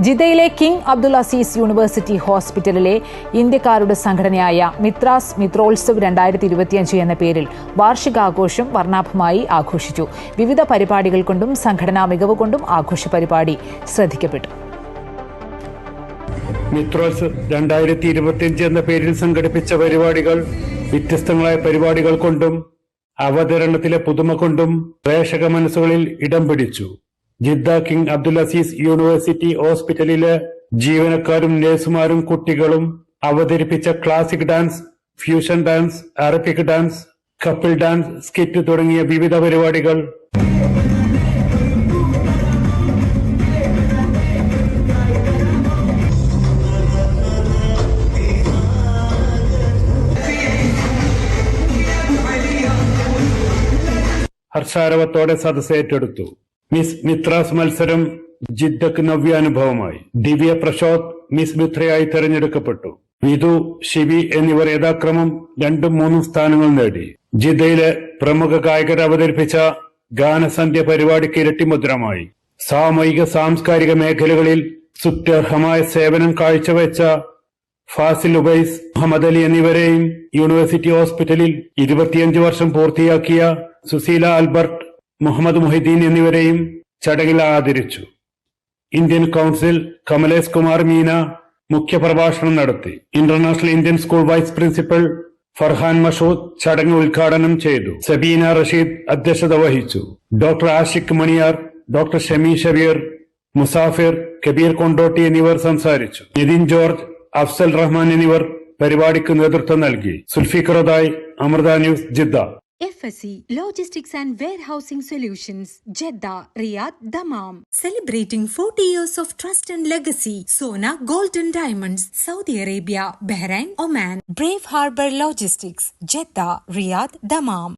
ജിദ്ദയിലെ king Abdul Aziz university ഹോസ്പിറ്റലിലെ ഇന്ത്യക്കാരുടെ സംഘടനയായ മിത്രാസ് മിത്രോത്സവ് രണ്ടായിരത്തി ഇരുപത്തിയഞ്ച് എന്ന പേരിൽ വാർഷികാഘോഷം വർണാഭമായി ആഘോഷിച്ചു. വിവിധ പരിപാടികൾ കൊണ്ടും സംഘടനാ മികവ് കൊണ്ടും ആഘോഷ പരിപാടി ശ്രദ്ധിക്കപ്പെട്ടു. മിത്രോത്സവ് രണ്ടായിരത്തി ഇരുപത്തിയഞ്ച് എന്ന പേരിൽ സംഘടിപ്പിച്ച പരിപാടികൾ വ്യത്യസ്തങ്ങളായ പരിപാടികൾ കൊണ്ടും അവതരണത്തിലെ പുതുമ കൊണ്ടും പ്രേക്ഷക മനസ്സുകളിൽ ഇടം പിടിച്ചു. Jeddah King Abdul Aziz university ഹോസ്പിറ്റലിലെ ജീവനക്കാരും നഴ്സുമാരും കുട്ടികളും അവതരിപ്പിച്ച classic dance fusion dance Arabic dance couple dance skit തുടങ്ങിയ വിവിധ പരിപാടികൾ. ഹർഷാരവത്തോടെ സദസ് ഏറ്റെടുത്തു. മിസ് മിത്രാസ് മത്സരം ജിദ്ദക്ക് നവ്യാനുഭവമായി ദിവ്യ പ്രശോദ് മിസ് മിത്രയായി തെരഞ്ഞെടുക്കപ്പെട്ടു. വിധു ശിവി എന്നിവർ യഥാക്രമം രണ്ടും മൂന്നും സ്ഥാനങ്ങൾ നേടി. ജിദ്ദയിലെ പ്രമുഖ ഗായകർ അവതരിപ്പിച്ച ഗാനസന്ധ്യ പരിപാടിക്ക് ഇരട്ടിമുദ്രമായി സാമൂഹിക സാംസ്കാരിക മേഖലകളിൽ സുത്യർഹമായ സേവനം കാഴ്ചവെച്ച ഫാസിൽ ഉബൈസ് മുഹമ്മദ് അലി എന്നിവരെയും യൂണിവേഴ്സിറ്റി ഹോസ്പിറ്റലിൽ ഇരുപത്തിയഞ്ച് വർഷം പൂർത്തിയാക്കിയ സുശീല ആൽബർട്ട് മുഹമ്മദ് മൊഹിദ്ദീൻ എന്നിവരെയും ചടങ്ങിൽ ആദരിച്ചു ഇന്ത്യൻ കൗൺസിൽ കമലേഷ് കുമാർ മീന മുഖ്യപ്രഭാഷണം നടത്തി. International Indian school vice principal Farhan Mashood ചടങ്ങ് ഉദ്ഘാടനം ചെയ്തു. സബീന റഷീദ് അധ്യക്ഷത വഹിച്ചു. ഡോക്ടർ ആഷിഖ് മണിയാർ ഡോക്ടർ ഷമി ഷബീർ മുസാഫിർ കബീർ കൊണ്ടോട്ടി എന്നിവർ സംസാരിച്ചു. നിതിൻ ജോർജ് അഫ്സൽ റഹ്മാൻ എന്നിവർ പരിപാടിക്ക് നേതൃത്വം നൽകി. സുൽഫിഖറുദായ് Amrita news Jeddah. FSC Logistics and Warehousing Solutions, Jeddah, Riyadh, Dammam. Celebrating 40 years of trust and legacy. Sona Golden Diamonds, Saudi Arabia, Bahrain, Oman. Brave Harbor Logistics, Jeddah, Riyadh, Dammam.